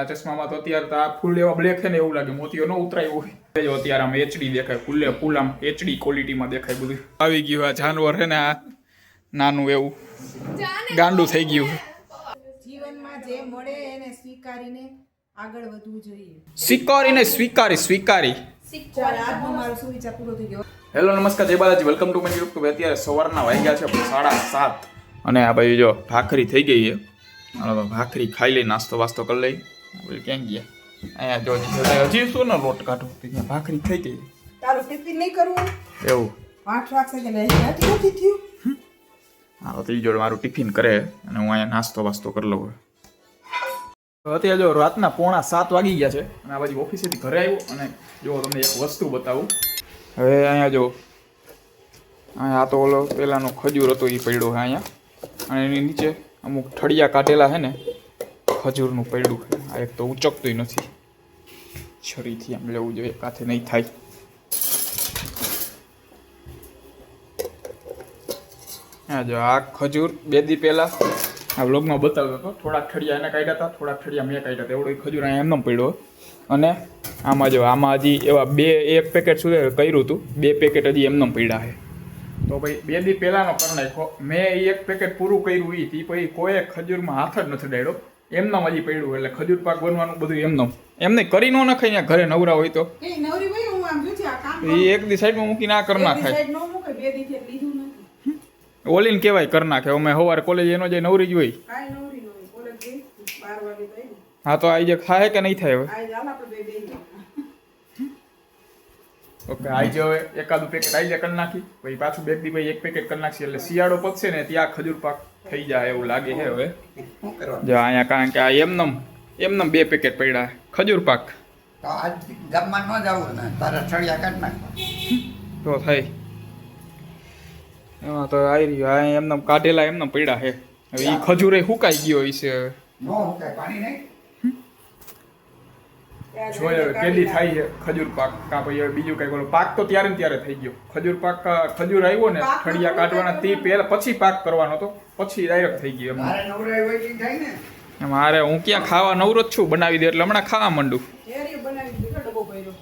આ ચશ્મામાં તો અત્યારે તો આ ફૂલ એવા બ્લેક છે ને એવું લાગે. મોતીઓ ન ઉતરાય હોય. જો અત્યારે આમ એચડી દેખાય ફૂલે ફૂલ આમ એચડી ક્વોલિટીમાં દેખાય બધું. આવી ગયું આ જાનવર છે ને આ નાનું એવું. ગાંડું થઈ ગયું. જીવનમાં જે મળે એને સ્વીકારીને આગળ વધવું જોઈએ. સ્વીકારીને સ્વીકારી સ્વીકારી. ચાલ આજનો મારો સુવિચાર પૂરો થઈ ગયો. હેલો નમસ્કાર જય Balaji. Welcome to my YouTube અત્યારે સવારના વાગ્યા છે સાડા સાત. અને આ ભાઈ જો ભાખરી થઈ ગઈ છે. ભાખરી ખાઈ લઈ નાસ્તો વાસ્તો કરી લઈ. ભાઈ ક્યાં ગયા? અહીંયા જો હજી શું ને લોટ કાઢો ત્યાં ભાખરી થઈ ગઈ. તારું ટિફિન નહીં કરવું? એવું? આઠ રાખશે કે નહીં? નથી નથી થયું? હાલો તો જોડે મારું ટિફિન કરે અને હું અહીંયા નાસ્તો વાસ્તો કરી લઉં. અત્યારે જો રાતના પોણા સાત વાગી ગયા છે અને આ બાજુ ઓફિસેથી ઘરે આવ્યો અને જો તમને એક વસ્તુ બતાવું. હવે અહીંયા જો અહીંયા આ તો ઓલો પહેલાંનો ખજૂર હતો એ પડ્યો છે અહીંયા. અને એની નીચે અમુક ઠળિયા કાઢેલા છે ને ખજૂરનું પડ્યું. આ એક તો ઉચકતું નથી. છરીથી આમ લેવું જોઈએ કાંથે નહીં થાય. હા જો આ ખજૂર, બે દી પહેલા. આ વ્લોગમાં બતાવ્યો હતો થોડા ઠળિયા એને કાઢ્યા હતા, થોડાક ઠળિયા મેં કાઢ્યા હતા. એવડો ખજૂર અહીંયા એમનો પડ્યો અને આમાં જો આમાં હજી એવા બે, એક પેકેટ સુધી કર્યું હતું, બે પેકેટ હજી એમનો પડ્યા છે. તો ભાઈ, બે દી પહેલાંનો કરી નાખ્યો મેં એ એક પેકેટ પૂરું કર્યું એ પછી કોઈ ખજૂરમાં હાથ જ નથી ડાળ્યો એમનામ હજી પડ્યું એટલે ખજૂર પાક બનવાનું બધું એમનો. એમને કરી નો નખાય અહીંયા ઘરે નવરા હોય તો. એ નવરી ભાઈ હું આમ જોતી આ કામ એ એક દી સાઈડમાં મૂકીને આ કરી નાખાય. ઓલીન નો મૂકે બે દી થી લીધું નથી. ઓલીને કહેવાય કરી નાખે. અમે સવારે કોલેજ એનો જે નવરી જ હોય. કાંઈ નવરી નો કોલેજ ગઈ બાર વાગે તો આવી હા તો આઈ જે ખાય કે નહીં થાય હવે? આ ચાલ આપણે બે બે ઓકે આઈ જે હવે એકાદું પેકેટ આઈ જાય કરી નાખી. પછી પાછું બે દી એક પેકેટ કરી નાખશે. એટલે શિયાળો પકશે ને ત્યાં ખજૂર પાક થઈ જાય એવું લાગે છે હવે. જો અહીંયા કારણ કે આ એમનમ એમનમ બે પેકેટ પડ્યા. ખજૂર પાક. ગામમાં ન જવું ને તારા છળિયા કાઢ નાખ તો થાય. એમાં તો આવી રહ્યું આ એમનમ કાઢેલા એમનમ પડ્યા છે. હવે એ ખજૂરે સુકાઈ ગયો હશે. હવે પાણી નહીં? જોઈએ હવે કેદી થાય છે ખજૂર પાક. કાં પછી હવે બીજું કઈ બોલો પાક તો ત્યારે ને ત્યારે થઈ ગયો. ખજૂર પાક ખજૂર આવ્યો ને ઠળિયા કાઢવાના તે પહેલા પછી પાક કરવાનો હતો પછી ડાયરેક્ટ થઈ ગયો એમ. મારે હું ક્યાં ખાવા નવરો છું બનાવી દે એટલે હમણાં ખાવા માંડું. ઝેરી બનાવી દીધો ડબ્બો ભર્યો?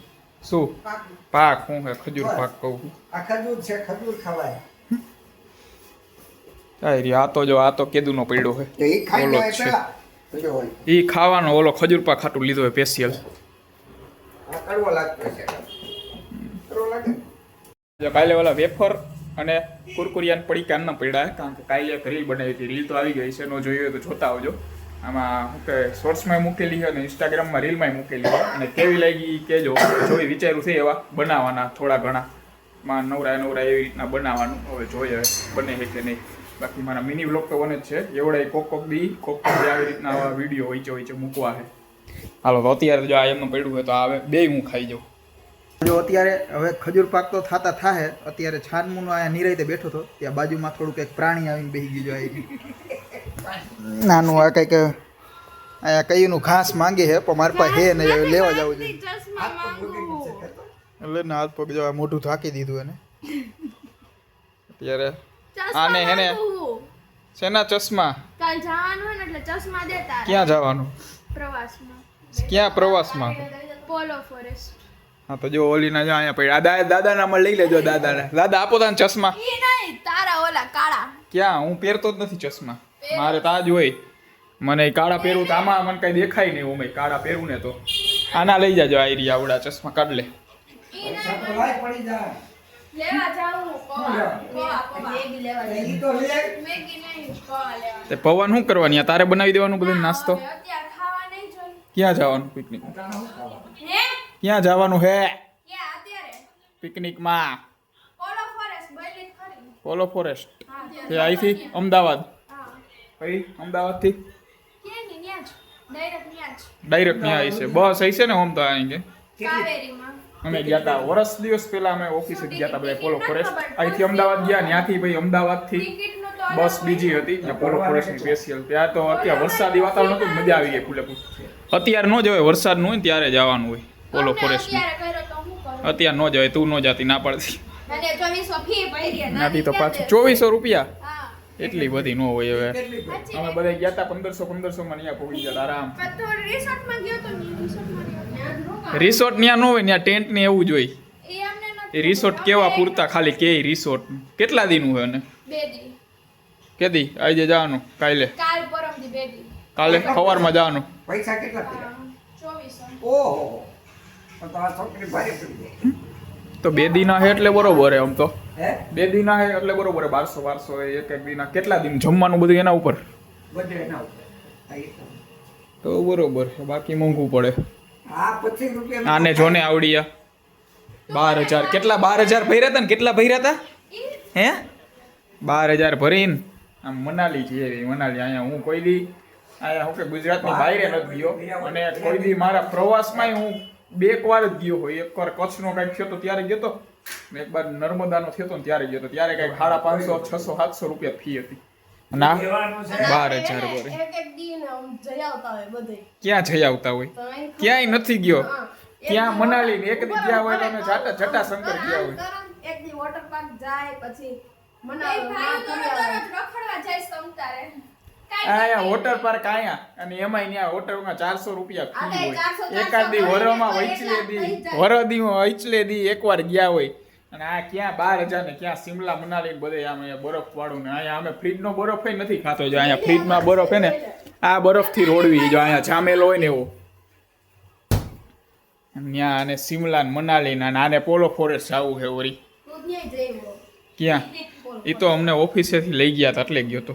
શું? પાક. પાક હું હે ખજૂર પાક કહું. આ ખજૂર છે ખજૂર ખવાય. કાંઈ આ તો જો આ તો કેદુનો પડ્યો છે. એ ઓલો જ છે. પેલા પેલો હોય. એ ખાવાનો ઓલો ખજૂર પાક ખાટું લીધો હોય સ્પેશિયલ છે. કાલે ઓલા વેફર અને કુરકુરિયાન પડીકા ન પડ્યા, કારણ કે કાલે એક રીલ બનાવી હતી. રીલ તો આવી ગઈ છે, નો જોઈ હોય તો જોતા આવજો. આમાં શું કે શોર્ટ્સમાં મૂકેલી છે અને ઇન્સ્ટાગ્રામમાં રીલમાં મૂકેલી છે. અને કેવી લાગી ઈ કહેજો જોઈ વિચાર્યું છે એવા બનાવવાના થોડા ઘણા. માં નવરા નવરા એવી રીતના બનાવવાનું હવે જોઈએ બને છે કે નહીં. બાકી મારા મિની બ્લોગ તો બને જ છે. એવડાય કોક કોક બી કોક કોક આવી રીતના આવા વીડિયો હોય છે, મૂકવા છે. હાલો તો અત્યારે જો આ એમનું પડ્યું હોય તો આવે બે હું ખાઈ જાઉં. જો અત્યારે હવે ખજૂર પાક તો થતા થાહે અત્યારે છાનમુનો અહીંયા નિરાયતે બેઠો હતો ત્યાં બાજુમાં થોડુંક એક પ્રાણી આવીને બેસી ગયું આવી નાનું આ કંઈક અહીંયા કઈનું ઘાસ માંગે છે પણ મારા પાસે હે નહીં લેવા જવું છે. એટલે ને હાથ પગ જવા મોઢું થાકી દીધું એને. અત્યારે આને હેને શેના ચશ્મા? કાલ જવાનું ને એટલે ચશ્મા દેતા. ક્યાં જવાનું? પ્રવાસમાં. ક્યાં પ્રવાસમાં? પોલો ફોરેસ્ટ. હા તો જો ઓલીના જો અહીંયા પડ્યા. દાદા દાદાના માં લઈ લેજો દાદાને. દાદા આપો તાને ચશ્મા. તારા ઓલા કાળા. ક્યાં? હું પહેરતો જ નથી ચશ્મા. મારે તા જ હોય. મને કાળા પહેરવું તો આમાં મને કઈ દેખાય નહીં હું કાળા પહેરું ને તો. આના લઈ જાજો આ એરિયા આવડા ચશ્મા કાઢ લે. પવન શું કરવાની? આ તારે બનાવી દેવાનું બધું નાસ્તો હવે અત્યારે ખાવા નહીં જોઈ ક્યાં જવાનું પિકનિક? ક્યાં જવાનું હે? પિકનિકમાં. પોલો ફોરેસ્ટ તે અહીંથી અમદાવાદ? ભાઈ અમદાવાદથી? ડાયરેક્ટ ન્યા ત્યાં આવી છે. બસ આવી છે ને આમ તો અહીં કે? અમે ગયા હતા વર્ષ દિવસ પહેલા અમે ઓફિસે ગયા હતા બધા પોલો ફોરેસ્ટ અહીંથી અમદાવાદ ગયા ત્યાંથી ભાઈ અમદાવાદથી. બસ બીજી હતી ને પોલો ફોરેસ્ટની સ્પેશિયલ ત્યાં તો અત્યારે વરસાદી વાતાવરણ હતું મજા આવી ગઈ ફૂલે ફૂલ. અત્યારે ન જવાય વરસાદનું હોય ત્યારે જવાનું હોય પોલો ફોરેસ્ટનું અત્યારે કર્યો તો હું ન જવાય તું ન જાતી ના પડતી. ત્યાંથી તો પાછું. ચોવીસો રૂપિયા? એટલી બધી ન હોય હવે. અમે બધા ગયા હતા પંદરસો પંદરસો માં ત્યાં પહોંચી ગયા આરામ ને. રિસોર્ટ ત્યાં ન હોય ત્યાં ટેન્ટ ને એવું જ હોય. એ અમને નથી એ રિસોર્ટ કેવા પૂરતા ખાલી કે રિસોર્ટ. કેટલા દિનનું હોય ને બે દી કેદી આજે જવાનું કાલે? કાલ પરમથી બે દી કાલે સવારમાં જવાનું. પૈસા કેટલા પીડા ચોવીસો. ઓહો પણ તમારી છોકરી ભારે પડી તો બે દિના હે એટલે બરોબર હે આમ તો. હે? બે દિના હે એટલે બરોબર હે બારસો બારસો એક એક દિના. કેટલા દિન? જમવાનું બધું એના ઉપર? બધે એના ઉપર. તો. બરોબર છે બાકી મોંઘું પડે. આ પચીસ રૂપિયા આને જોને આવડીયા. બાર હજાર. કેટલા બાર હજાર ભર્યા હતા ને? કેટલા ભર્યા હતા હે? બાર હજાર ભરીને. આમ મનાલી જઈએ મનાલી અહીંયા હું કોઈ દી અહીંયા હું કે ગુજરાતની બહાર નથી ગયો. અને કોઈ દી મારા પ્રવાસમાં હું બે એક વાર જ ગયો હોય. એક વાર કચ્છનો કંઈક થયો તો ત્યારે ગયો તો. ને એક વાર નર્મદાનો થયો તો ને ત્યારે ગયો તો. ત્યારે કંઈક સાડા પાંચસો છસો સાતસો રૂપિયા ફી હતી. છે બાર હજાર ને બધે. ક્યાં જઈ આવતા હોય? ક્યાંય નથી ગયો. ક્યાં મનાલી એક દી ગયા હોય તો જાટા જટાશંકર ગયા હોય. એક દી વોટર પાર્ક જાય પછી માં આવે. અહીંયા વોટર પાર્ક અહીંયા અને એમાંય ત્યાં વોટરમાં ચારસો રૂપિયા ફી હોય. એકાદ દી વરમાં વૈચલે દી વરદી વૈચલે દી એકવાર ગયા હોય. અને આ ક્યાં બાર હજાર ને ક્યાં સિમલા મનાલી બધે આમ અહીંયા બરફ વાળું ને અહીંયા અમે ફ્રીજ નો બરફ નથી ખાતો જો અહીંયા ફ્રીજમાં બરફ હે ને આ બરફથી રોડવી જો અહીંયા જામેલો હોય ને એવો. ત્યાં અને સિમલા ને મનાલી ને આને પોલો ફોરેસ્ટ જવું છે આવો. ક્યાં? એ તો અમને ઓફિસેથી લઈ ગયા હતા એટલે ગયો તો.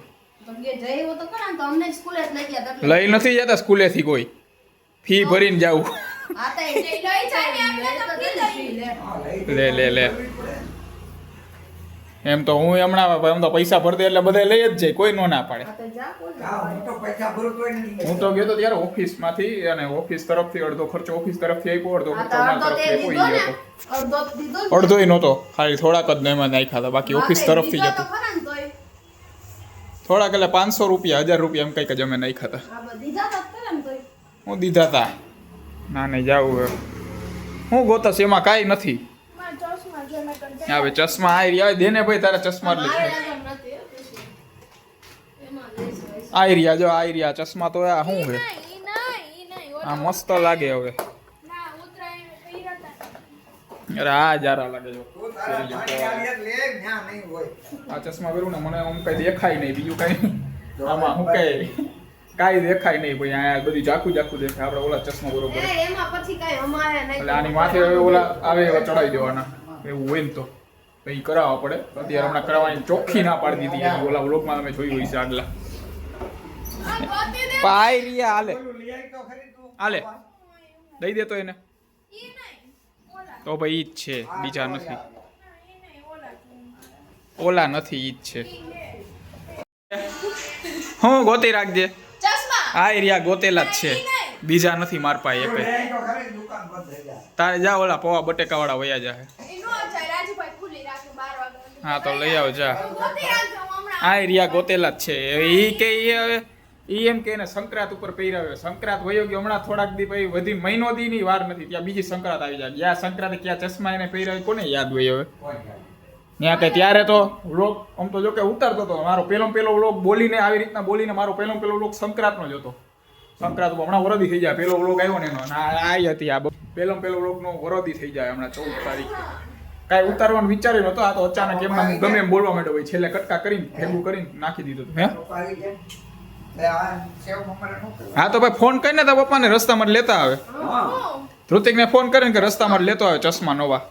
લઈ નથી જતા સ્કૂલેથી કોઈ. ફી ભરીને જવું આ તો એ લઈ જાય ને આપણે તો જલ્દી પી લે. હા, લઈ. લે લે લે. એમ તો હું હમણાં એમ તો પૈસા ભરતે એટલે બધે લઈ જ જાય કોઈ નો ના પાડે. હા, હું તો પૈસા ભરું તોય નથી. હું તો ગયો તો ત્યારે ઓફિસમાંથી અને ઓફિસ તરફથી અડધો ખર્ચો ઓફિસ તરફથી આપ્યો અડધો ખર્ચો તો અમારા તરફથી આપ્યો હતો અડધોય નહોતો ખાલી થોડાક જ એમાં નાખ્યા હતા બાકી ઓફિસ તરફથી જ હતું. થોડાક એટલે પાંચસો રૂપિયા હજાર રૂપિયા એમ કંઈક જ અમે નાખ્યા હતા. હું દીધા હતા ના નહીં જાવું હું ગોતસ એમાં કાંઈ નથી મારા ચશ્મા જો મેં કંટાળી. હવે ચશ્મા આવી રહ્યા દેને ભાઈ તારા ચશ્મા. આઈ રહ્યા જો આઈ રહ્યા ચશ્મા તો આ શું છે. આ મસ્ત લાગે હવે ના. અરે આ જારા લાગે જો આવી આ ચશ્મા પહેરું ને મને આમ કઈ દેખાય નહીં બીજું કઈ આમાં હું કઈ કાઈ દેખાય નહીં ભાઈ આ બધી જાખું જાખું દેખાય આપણે ઓલા ચશ્મા બરોબર. એટલે આની માથે હવે ઓલા આવે એવા ચડાવી દેવાના એવું હોય ને તો. તો ઈ કરાવવા પડે. અત્યારે હમણાં કરાવવાની ચોખ્ખી ના પાડી દીધી એની ઓલા વ્લોગમાં તમે જોયું હોય છે આગલા દે. પાય દઈ હાલે તો હાલે. દઈ દેતો એને. ઈ નહીં, ઓલા. તો ભાઈ ઈ જ છે. બીજા નથી. ઓલા. નથી ઈ જ છે. હું ગોતી રાખજે. હા આ એરિયા ગોતેલા જ છે. બીજા નથી માર પાસે એક તારે જા ઓલા પૌવા બટેકા વાળા વયા વાગે હા તો લઈ આવ જા. આ એરિયા ગોતેલા જ છે. ઈ કે એ હવે ઈ એમ કે એને સંક્રાંત ઉપર પહેરાવ્યો સંક્રાંત વયો ગયો હમણાં થોડાક દી પછી વધી મહિનો દી ની વાર નથી ત્યાં બીજી સંક્રાંત આવી જાય. જ્યાં સંક્રાંત ક્યાં ચશ્મા એને પહેરાવ્યો કોને યાદ હોય હવે? ત્યાં કે ત્યારે તો વ્લોગ આમ તો જો કે ઉતારતો હતો મારો પહેલો પહેલો લોક વ્લોગ બોલીને આવી રીતના બોલીને મારો પહેલો પહેલો લોક વ્લોગ સંક્રાંતનો જ હતો. સંક્રાંત હમણાં વરદી થઈ જાય. પેલો વ્લોગ આવ્યો ને એનો. ના હતી આ પેલો પેલો વ્લોગનો વરદી થઈ જાય હમણાં ચૌદ તારીખ. કાંઈ ઉતારવાનું વિચાર્યું નતો આ તો અચાનક એમના હું ગમે એમ બોલવા માંડ્યો ભાઈ છેલ્લે કટકા કરીને, ભેગું કરીને નાખી દીધું હે? આ. હા તો ભાઈ ફોન કરીને તો પપ્પાને રસ્તામાં લેતા આવે. ધૃતિકને ફોન કરીને કે રસ્તામાં લેતો આવે ચશ્મા નવા.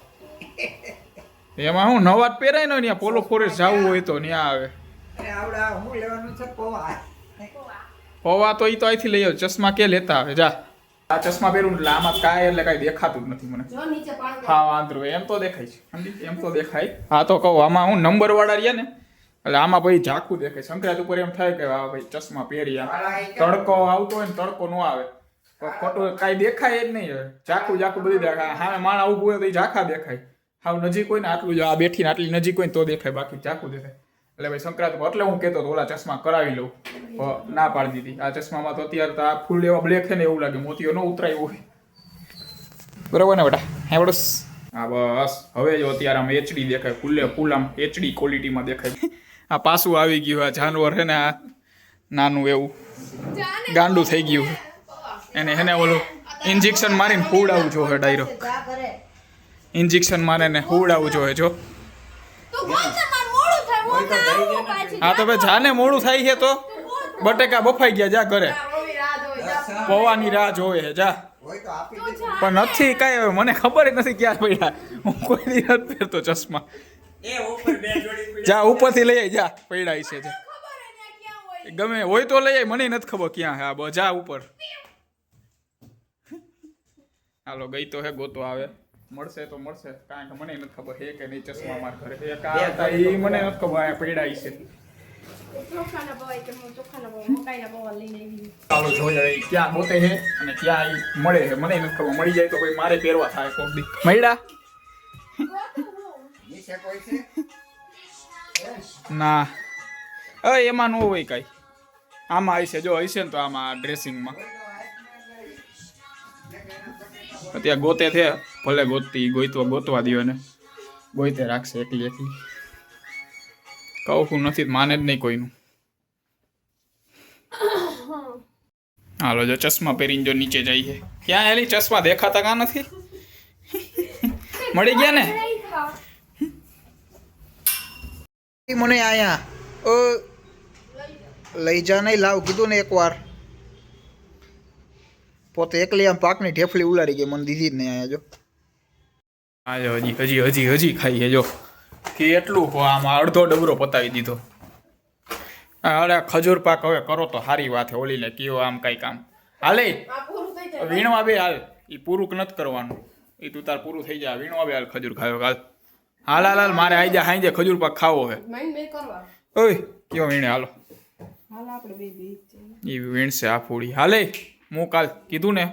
એમાં હું નવા જ પહેરાય ને ત્યાં પોલો ફોરેસ્ટ જવું હોય તો ત્યાં આવે. આવડા, હું લેવાનું છે, પૌવા. પૌવા તો એ તો અહીંથી લઈ આવ્યો ચશ્મા કે લેતા આવે જા. આ ચશ્મા પહેરું એટલે આમાં કાંઈ એટલે કાંઈ દેખાતું જ નથી મને. હા વાંધો. એમ તો દેખાય છે સમજી? એમ તો દેખાય. હા તો કહું આમાં હું નંબર વાળા રહ્યા ને એટલે આમાં ભાઈ ઝાકું દેખાય. સંક્રાંત ઉપર એમ થાય કે આ ભાઈ ચશ્મા પહેર્યા તડકો આવતો હોય ને તડકો ન આવે. ખોટું કાંઈ દેખાય જ નહીં હવે. ઝાકું ઝાકું બધું દેખાય. હા માણા ઊભું હોય તો ઝાખા દેખાય. હાવ નજીક હોય ને આટલું જ આ બેઠીને આટલી નજીક હોય ને તો દેખાય બાકી ઝાકું દેખાય. એટલે ભાઈ સંક્રાંત પર એટલે હું કહેતો હતો ઓલા ચશ્મા કરાવી લઉં. ના પાડી દીધી. આ ચશ્મામાં તો અત્યારે તો આ ફૂલ એવા બ્લેક છે ને એવું લાગે મોતીઓ ન ઉતરાય હોય. બરાબર ને બેટા? હે બડસ હા બસ. હવે જો અત્યારે આમ એચડી દેખાય ફૂલે ફૂલ આમ એચડી ક્વોલિટીમાં દેખાય. આ પાછું આવી ગયું આ જાનવર છે ને આ નાનું એવું. ગાંડું થઈ ગયું. એને એને ઓલું ઇન્જેક્શન મારીને હુવડાવવું જોવે ડાયરો. ઇન્જેક્શન મારે ને હુવડાવવું જોવે જો. હું તો ભાઈ જાને મોડું થાય છે તો? બટેકા બફાઈ ગયા જા ઘરે. પૌવાની રાહ જોવે છે જા. હોય તો આપી તું જા. પણ નથી કાંઈ હવે મને ખબર જ નથી ક્યાં પડ્યા. હું કોઈ દી નથી પહેરતો ચશ્મા. જા ઉપરથી લઈ આવી જા. પડ્યા છે જા. ખબર હે ને ક્યાં હોય. ગમે હોય તો લઈ આવી મને નથી ખબર ક્યાં હે આ બ- જા ઉપર. હાલો ગઈ તો હે ગોતો આવે. મળશે તો મળશે. કારણ કે મને નથી ખબર હે કે નહીં ચશ્મા માર ઘરે એક આ મને નથી ખબર આ પડ્યા છે. આવી ચાલો જોઈએ ક્યાં ગોતે હે અને ક્યાં ઈ મળે છે મને નથી ખબર મળી જાય તો ભાઈ મારે પહેરવા થાય કોક દી. મળ્યા છે? ના. અ એમાં ન હોય કાંઈ. આમાં હશે જો હશે ને તો આમાં ડ્રેસિંગમાં અત્યારે ગોતે છે. ભલે ગોતતી ગોતવા ગોતવા દ્યો ને ગોઈતે રાખશે એકલી એકલી. કહું નથી, માને જ નહીં કોઈનું. હાલો, જો ચશ્મા પહેરીને જો નીચે જઈએ ક્યાં એલી? ચશ્મા દેખાતા કાં નથી? મળી ગયા ને? મને આયા. ઓ લઈ જા નહીં, લાવ. કીધું ને એકવાર. પોતે એકલી આમ પાકની ઢેફલી ઉલાડી ગઈ. મને દીધી જ નહીં આયા, જો. હા હજી હજી હજી હજી ખાઈએ જો. કે એટલું હો, આમાં અડધો ડબરો પતાવી દીધો. અરે ખજૂર પાક હવે કરો તો સારી વાત છે ઓલીને કયો આમ કઈ કામ. હાલે જાય વીણવા બે હાલ. એ પૂરું નથી કરવાનું? એ તું તાર પૂરું થઈ જાય વીણવા બે હાલ ખજૂર ખાયો હાલ. હાલ હાલ હાલ મારે આઈ જા હાઈ જા ખજૂર પાક ખાવો હે. ઓય કયો વીણે હાલો. એ વીણશે આ ફૂડી હાલે હું કાલ કીધું ને?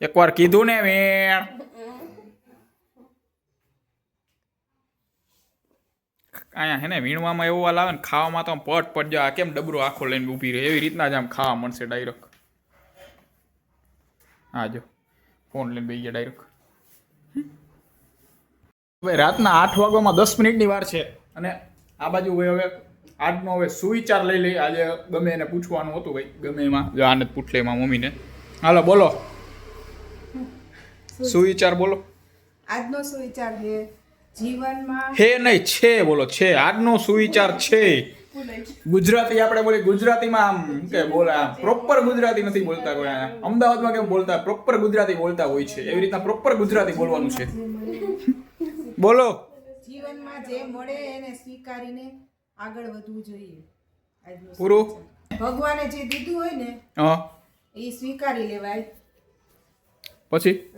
એકવાર કીધું ને વેણ? અહીંયા હે ને વીણવામાં એવું હાલ આવે ને ખાવામાં તો આમ પટ પટ જાય કેમ ડબરો આખો લઈને ઊભી રહે એવી રીતના જ આમ ખાવા મળશે ડાયરેક્ટ હા જો ફોન લઈને બેસી ગયા ડાયરેક્ટ હવે રાતના આઠ વાગવામાં દસ મિનિટની વાર છે અને આ બાજુ હવે હવે આજનો હવે સુવિચાર લઈ લઈ આજે ગમે એને પૂછવાનું હતું ભાઈ ગમે એમાં. જો આને પૂછ લે એમાં મમ્મીને. હાલો બોલો. સુવિચાર બોલો. આજનો સુવિચાર છે. જીવનમાં હે નહીં છે બોલો છે. આજનો સુવિચાર છે. ગુજરાતી આપણે બોલી ગુજરાતીમાં આમ કે બોલે પ્રોપર ગુજરાતી નથી બોલતા કોઈ અમદાવાદમાં કેમ બોલતા? પ્રોપર ગુજરાતી બોલતા હોય છે. એવી રીતના પ્રોપર ગુજરાતી બોલવાનું છે. બોલો. જીવનમાં જે મળે એને સ્વીકારીને આગળ વધવું જોઈએ. પૂરું? ભગવાને જે દીધું હોય ને હા. એ સ્વીકારી લેવાય. પછી?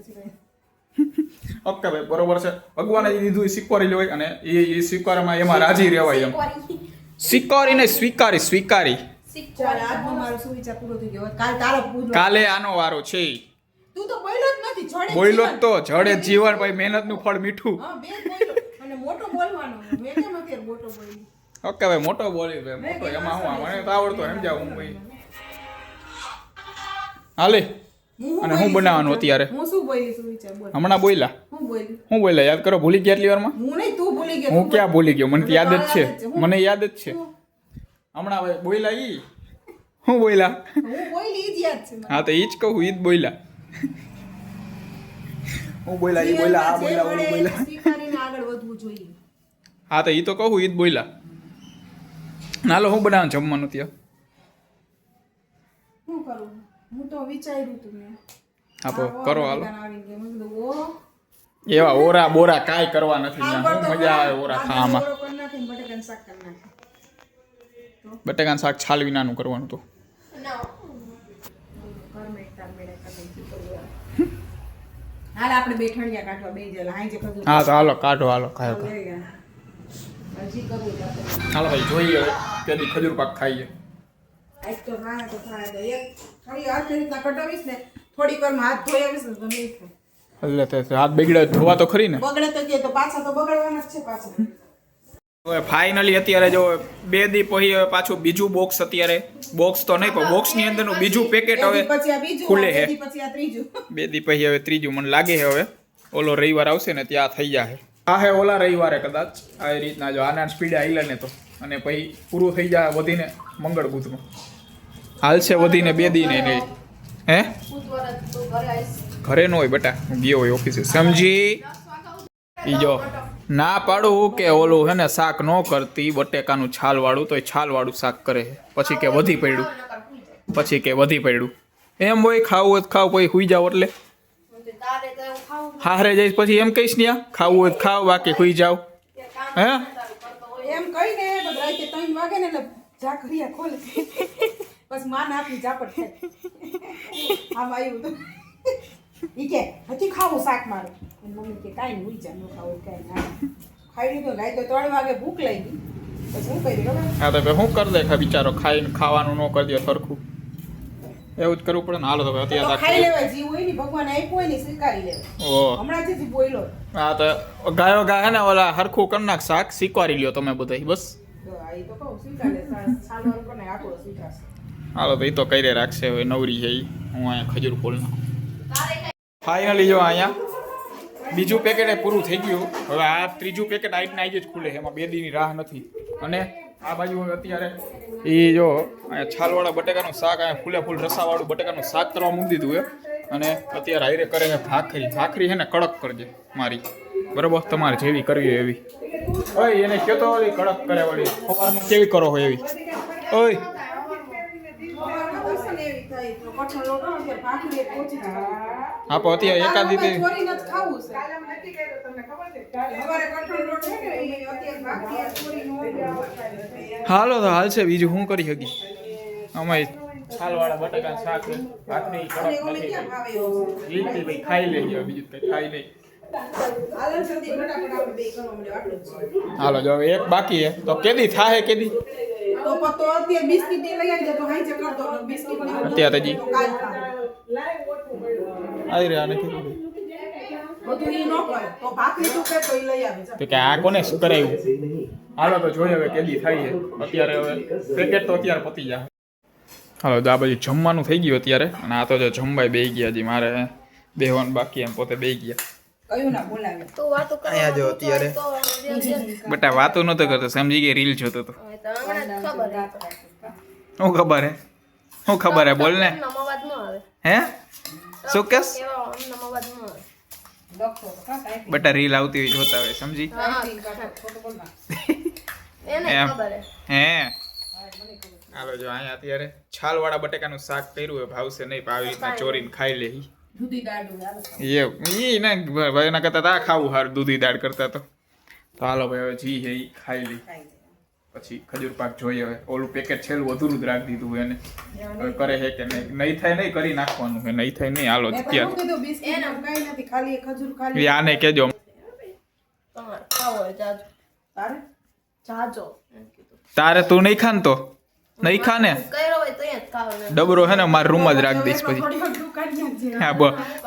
ઓકે ભાઈ બરોબર છે. ભગવાને દીધું એ સ્વીકારી લેવાય અને એ એ સ્વીકારમાં એમાં રાજી રહેવાય એમ. સ્વીકારીને સ્વીકારી સ્વીકારી. કાલ તારો પૂરો. કાલે આનો વારો છે. તું જ. તો જડે જીવન ભાઈ મહેનતનું ફળ મીઠું. હા બે બોલ્યો. અને મોટો બોલવાનો મેં કેમ અત્યારે મોટો બોલી ઓકે ભાઈ મોટો બોલી ભાઈ મોટો એમાં હું મને તો આવડતો એમ જાવ હું ભાઈ. હાલે. અને હું બનાવવાનું અત્યારે? હું શું બોલી શું વિચાર બોલ. હમણાં બોલ્યા? હું બોલી. હું બોલ્યા? યાદ કરો ભૂલી ગયા એટલી વારમાં? હું નહીં તું ભૂલી ગયો હું ક્યાં ભૂલી ગયો? મને યાદ જ છે. મને યાદ જ છે. હમણાં બોલ્યા ઈ? હું બોલ્યા? હું બોલી ઈ જ યાદ છે હા તો ઈ જ કહું ઈ જ બોલ્યા. હું બોલ્યા ઈ બોલ્યા આ બોલ્યા ઓલું બોલ્યા. સ્વીકારીને આગળ વધવું જોઈએ. હા તો ઈ તો કહું ઈ જ બોલ્યા. નાલો હું બનાવવાનું જમવાનું ત્યાં? શું કરું? હું તો વિચાર્યું તું મેં. આપો કરો હાલો. એવા ઓરા બોરા કાંઈ કરવા નથી મજા આવે ઓરા ખાવામાં. બટાકાનું શાક છાલ વિનાનું કરવાનું તો. હાલ આપણે બેઠણિયા કાઢવા હાઈ જે બધું હા તો હાલો કાઢો હાલો ખાયો. હાલો ભાઈ જોઈએ કેદી ખજૂર પાક ખાઈએ. આજ તો થાય તો થાય તો એક ખાલી હાથ રીતના કટાવીશ ને થોડીક વારમાં હાથ ધોઈ આવીશ ને ગમે એટલે તે હાથ બગડે ધોવા તો ખરી ને? બગડે તો કે તો પાછા તો બગડવાના જ છે પાછા. હવે ફાઇનલી અત્યારે જો બે દી પછી હવે પાછું બીજું બોક્સ અત્યારે. બોક્સ તો નહીં પણ બોક્સની અંદરનું બીજું પેકેટ હવે ખુલે છે બે હે. દી પછી હવે ત્રીજું મને લાગે છે હવે. ઓલો રવિવાર આવશે ને ત્યાં થઈ જાય હા હે ઓલા રવિવારે કદાચ આ રીતના જો આના સ્પીડે લે ને તો. અને પછી પૂરું થઈ જાય વધીને મંગળ બુધમાં હાલશે વધીને બે દી ને નહીં હે? ઘરે ન હોય બેટા, હું ગયો હોય ઓફિસે. સમજી? ઈ જો, ના પાડું કે ઓલું હે ને શાક ન કરતી, બટેકાનું છાલવાળું તો એ છાલવાળું શાક કરે. પછી કે વધી પડ્યું. પછી કે વધી પડ્યું. એમ હોય ખાવું હોય ખાવ, પછી હુઈ જાવ એટલે. હારે જઈશ પછી એમ કહીશ ને ખાવું હોય ખાવ, બાકી હુઈ જાવ હે? એમ કહીને રાતે ત્રણ વાગે ને એટલે ઝાકરિયા ખોલે. બસમાં આપી ઝાપટ થાય આમ આવ્યું તો. ઈ કે હજી ખાવું શાક મારું. મમ્મી કે કાંઈ નહીં જા નું ખાવું કાંઈ ના. ખાઈ લીધું રાતે ત્રણ વાગે ભૂખ લાગી. પછી હું કરી હા તો શું કરી દે ખા બિચારો? ખાઈને ખાવાનું ન કરી દે સરખું. એવું જ કરવું પડે ને. હાલો તો અત્યારે ખાઈ લેવાય જીવ હોય ને ભગવાન આપ્યું હોય ને સ્વીકારી લેવાય. ઓ હમણાં બોલ્યો હા તો ગાયો ગાય ને ઓલા હરખું કરી નાખ શાક શીખવાડી લ્યો તમે બધા બસ. તો આ તો કહું સ્વીકારે સાલવાર કોને આખો સ્વીકારશે. હાલો તો એ તો કરી રાખશે હવે નવરી છે. હું અહીંયા ખજૂર ફૂલ ફાઇનલી જો અહીંયા બીજું પેકેટ એ પૂરું થઈ ગયું. હવે આ ત્રીજું પેકેટ આઈટને આઈ જ ખુલે એમાં બે દીની રાહ નથી. અને આ બાજુ અત્યારે એ જો અહીંયા છાલવાળા બટેકાનું શાક અહીંયા ફૂલે ફૂલ રસાવાળું બટેકાનું શાક કરવા મૂકી દીધું એ અને અત્યારે આઈરે કરે છે ભાખરી. ભાખરી છે ને કડક કરજે મારી. બરોબર? તમારે જેવી કરવી હોય એવી. ઓય એને કહેતો કડક કરે વળી સવારમાં કેવી કરો હોય એવી? ઓય તો. હા પણ અત્યારે એકાદી તારા તે- છે. છે. હાલો તો હાલશે બીજું શું કરી શકી અમે છાલવાળા બટાકા શાક ભાખરી કડક નથી ક્યાં ભાવે એવું છે? લીટી ભાઈ ખાઈ લેજો બીજું કઈ ખાઈ નહીં હાલો છે. હાલો જો એક બાકી હે તો કેદી થાહે કેદી તો પ- અત્યારે બિસ્કિટની લઈ તો કર દો, બિસ્કિટ અત્યારે હજી. તો આવી રહ્યા નથી બધું. ઈ ન કરે. તો ભાખરી તું કે તો ઈ લઈ આવે. તો કે આ કોને શું કરાવ્યું હાલો તો જોઈએ હવે કેદી થાય છે. અત્યારે હવે પેકેટ તો અત્યારે પતી જાય હાલો તો આ બાજુ જમવાનું થઈ ગયું અત્યારે. અને આ તો જો જમવાય બે ગયા જી મારે બેહવાનું બાકી એમ પોતે બે ગયા. કયું ના બોલાવે? તું વાતો જો અત્યારે. બટા વાતો નતો કરતો સમજી ગઈ રીલ જોતો તો હવે તો હમણાં જ ખબર હે. ખબર હે? શું ખબર હે? બોલ ને. હે? શું કેસ? બટા રીલ આવતી હોય જોતા હોય સમજી? હા, હાલો જો અહીંયા અત્યારે છાલવાળા બટેકાનું શાક કર્યું હોય ભાવશે નહીં આવી રીતના ચોરીને ખાઈ લે ઈ. દૂધી ઈ ને ભાઈ એના કરતા આ ખાવું હાર દૂધી દાળ કરતા તો. તો હાલો ભાઈ હવે જી હે ખાઈ લઈ પછી ખજૂર પાક જોઈએ હવે. ઓલું પેકેટ છેલ્લું વધુ જ રાખી દીધું એને. હવે કરે છે કે નહીં? નહીં થાય નહીં કરી નાખવાનું હે નહીં થાય નહીં હાલો ત્યાં અત્યારે. શું કીધું, બિસ્કિટ ને કાંઈ નથી, ખાલી એક ખજૂર ખાલી. એ આને કેજો તારે તું નહીં ખાન તો? નહીં ખા ને ડબરો હે ને મારા રૂમમાં જ રાખી દઈશ પછી. હા બ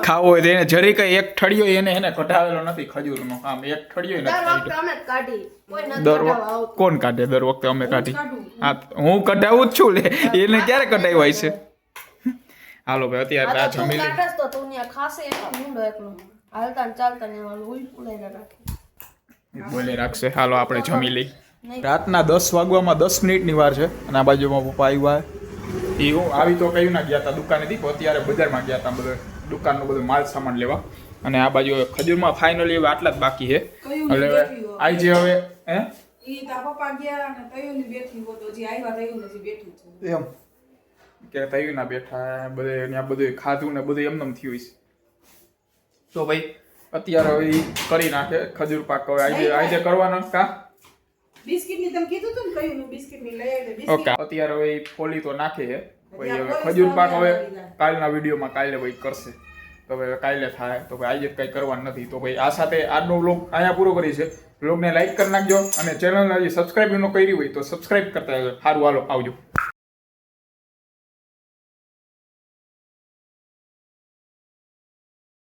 ખાવો હોય તો એને જરી કઈ એક ઠળિયો એને એને કઢાવેલો નથી ખજૂરનો. આમ એક ઠળિયો દર નથી દર વખત કોણ કાઢે? દર વખતે અમે કાઢી. હા હું કઢાવું જ છું લે. એને ક્યારે કઢાવ્યા છે હાલો ભાઈ અત્યારે આ જમી લે. બોલે રાખશે. હાલો આપણે જમી લઈ. રાતના દસ વાગવામાં દસ મિનિટની વાર છે અને આ બાજુમાં પપ્પા આવ્યા એ હું આવી તો કયું ના ગયા હતા દુકાનેથી અત્યારે બજારમાં ગયા હતા બધો. દુકાનનો બધો માલ સામાન લેવા. અને આ બાજુ ખજૂરમાં ફાઇનલી હવે આટલા જ બાકી છે. એટલે આજે હવે હે? એમ. કે તયું ના બેઠા બધે ત્યાં બધું ખાધું ને બધું એમનેમ થયું છે તો ભાઈ અત્યારે હવે કરી નાખે ખજૂર પાક. હવે આજે આજે કરવાનો કા? બિસ્કિટની તમે કીધું તું ને કયું બિસ્કિટની લઈ આવી બિસ્કિટ. ઓકે અત્યારે હવે ફોલી તો નાખે છે. પછી હવે ખજૂર પાક હવે. કાલના વિડીયોમાં કાલે ભાઈ કરશે. તો ભાઈ કાલે થાય તો ભાઈ આજે કંઈ કરવાનું નથી. તો ભાઈ આ સાથે આજનો વ્લોગ અહીંયા પૂરો કરી છે વ્લોગને લાઈક કરી નાખજો અને ચેનલને હજી સબસ્ક્રાઈબ ન કરી હોય તો સબસ્ક્રાઈબ કરતા સારું હાલો આવજો.